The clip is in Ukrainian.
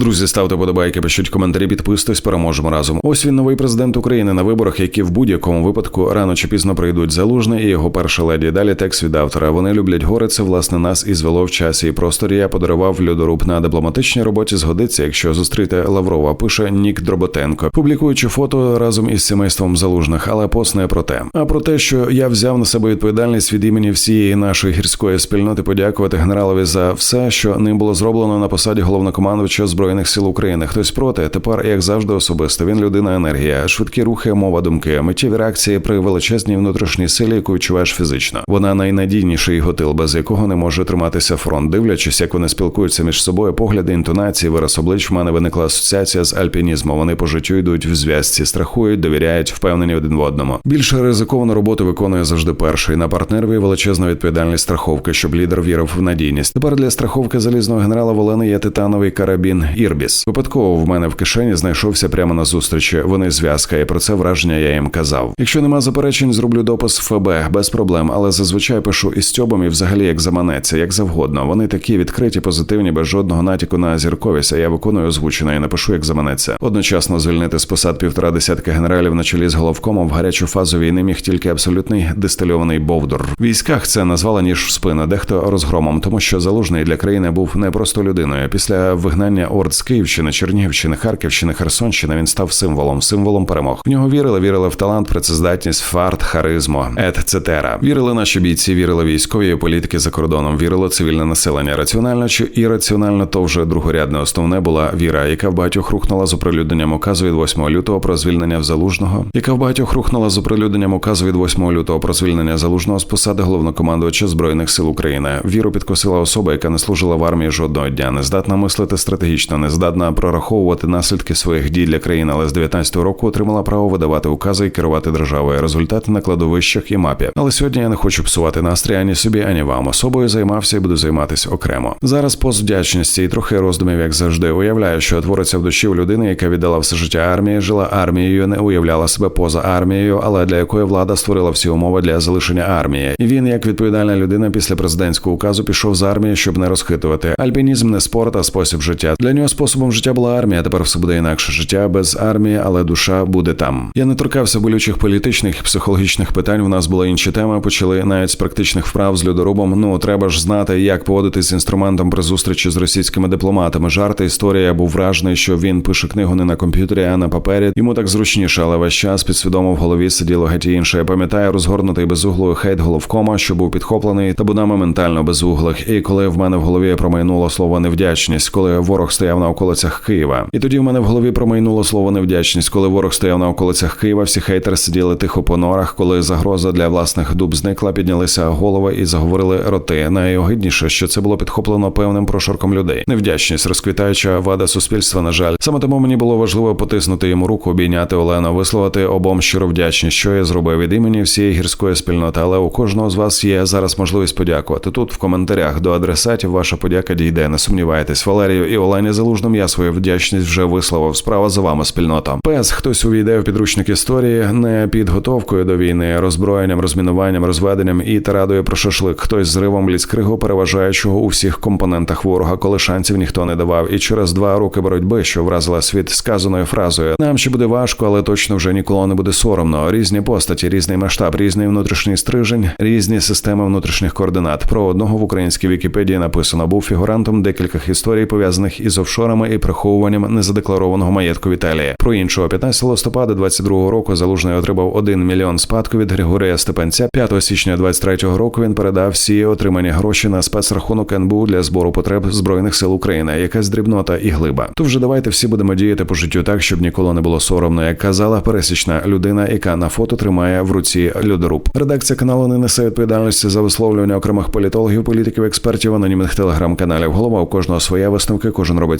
Друзі, ставте подобайки, пишіть коментарі, підписуйтесь, переможемо разом. Ось він новий президент України на виборах, які в будь-якому випадку рано чи пізно прийдуть залужний і його перша леді. Далі текст від автора. Вони люблять гори. Це власне нас і звело в часі і просторі. Я подарував льодоруб на дипломатичній роботі. Згодиться, якщо зустріти Лаврова. Пише Нік Дроботенко, публікуючи фото разом із сімейством залужних, але пост не про те. А про те, що я взяв на себе відповідальність від імені всієї нашої гірської спільноти, подякувати генералові за все, що ним було зроблено на посаді головнокомандувача збройних сил України. Хтось проти тепер, як завжди, особисто. Він людина енергія, швидкі рухи, мова думки, миттєві реакції при величезній внутрішній силі, яку відчуваєш фізично. Вона найнадійніший готил, без якого не може триматися фронт. Дивлячись, як вони спілкуються між собою, погляди, інтонації, вираз облич в мене виникла асоціація з альпінізмом. Вони по життю йдуть в зв'язці, страхують, довіряють, впевнені один в одному. Більше ризиковану роботу виконує завжди перший. На партнерові величезна відповідальність страховки, щоб лідер вірив в надійність. Тепер для страховки залізного генерала Волени є титановий карабін Ірбіс. Випадково в мене в кишені знайшовся прямо на зустрічі. Вони зв'язка, і про це враження я їм казав. Якщо нема заперечень, зроблю допис ФБ без проблем, але зазвичай пишу із стьобом і взагалі як заманеться, як завгодно. Вони такі відкриті, позитивні, без жодного натяку на зірковість. А я виконую озвучено і напишу, як заманеться. Одночасно звільнити з посад півтора десятка генералів на чолі з головкомом в гарячу фазу війни міг тільки абсолютний дистильований бовдур. В військах це назвали ніж в спину, дехто розгромом, тому що залужний для країни був не просто людиною. Після вигнання орд з Київщини, Чернігівщини, Харківщини, Херсонщини він став символом, символом перемог. В нього вірили, вірили в талант, працездатність, фарт, харизму, ет-цетера. Вірили наші бійці, вірили військові політики за кордоном, вірило цивільне населення. Раціонально чи ірраціонально, то вже другорядне основне була віра, яка в багатьох рухнула з оприлюдненням указу від 8 лютого про звільнення в залужного, яка в багатьох рухнула з оприлюдненням указу від 8 лютого про звільнення залужного з посади головнокомандувача збройних сил України. Віру підкосила особа, яка не служила в армії жодного дня, не здатна мислити стратегічно, не здатна прораховувати наслідки своїх дій для країни, але з 19-го року отримала право видавати укази і керувати державою. Результати на кладовищах і мапі. Але сьогодні я не хочу псувати настрій ані собі, ані вам. Особою займався і буду займатися окремо. Зараз пост вдячності і трохи роздумів, як завжди. Уявляю, що твориться в душі в людини, яка віддала все життя армії, жила армією, не уявляла себе поза армією, але для якої влада створила всі умови для залишення армії. І він, як відповідальна людина, після президентського указу пішов з армії, щоб не розхитувати. Альпінізм не спорт, а спосіб життя. Для нього способом життя була армія. Тепер все буде інакше. Життя без армії, але душа буде там. Я не торкався болючих політичних і психологічних питань. В нас були інші теми. Почали навіть з практичних вправ з льодорубом. Ну треба ж знати, як поводитись з інструментом при зустрічі з російськими дипломатами. Жарти історія я був вражений, що він пише книгу не на комп'ютері, а на папері. Йому так зручніше, але весь час підсвідомо в голові сиділо геть інше. Я пам'ятаю розгорнутий безуглою хейт головкома, що був підхоплений табунами ментально безуглих. І коли в мене в голові промайнуло слово невдячність, коли ворог стояв на околицях Києва. І тоді в мене в голові промайнуло слово невдячність, коли ворог стояв на околицях Києва. Всі хейтери сиділи тихо по норах, коли загроза для власних дуб зникла, піднялися голови і заговорили роти. Найогидніше, що це було підхоплено певним прошарком людей. Невдячність, розквітаюча вада суспільства. На жаль, саме тому мені було важливо потиснути йому руку, обійняти Олену, висловити обом щиро вдячність, що я зробив від імені всієї гірської спільноти. Але у кожного з вас є зараз можливість подякувати. Тут в коментарях до адресатів ваша подяка дійде. Не сумнівайтесь, Валерію і Олені Залужним. Я свою вдячність вже висловив. Справа за вами спільнота. Пес хтось увійде в підручник історії не підготовкою до війни, роззброєнням, розмінуванням, розведенням і тарадою про шашлик. Хтось зривом ліцкригу, переважаючого у всіх компонентах ворога, коли шансів ніхто не давав. І через два роки боротьби, що вразила світ сказаною фразою. Нам ще буде важко, але точно вже ніколи не буде соромно. Різні постаті, різний масштаб, різний внутрішній стрижень, різні системи внутрішніх координат. Про одного в українській Вікіпедії написано був фігурантом декількох історій пов'язаних із офшорами і приховуванням незадекларованого маєтку в Італії. Про іншого 15 листопада 22 року залужний отримав 1 мільйон спадку від Григорія Степанця. 5 січня 23 року він передав всі отримані гроші на спецрахунок НБУ для збору потреб збройних сил України. Якась дрібнота і глиба. То вже давайте всі будемо діяти по життю так, щоб ніколи не було соромно, як казала пересічна людина, яка на фото тримає в руці льодоруб. Редакція каналу не несе відповідальності за висловлювання окремих політологів, політиків, експертів, анонімних телеграм-каналів. Голова у кожного своя висновки, кожен робить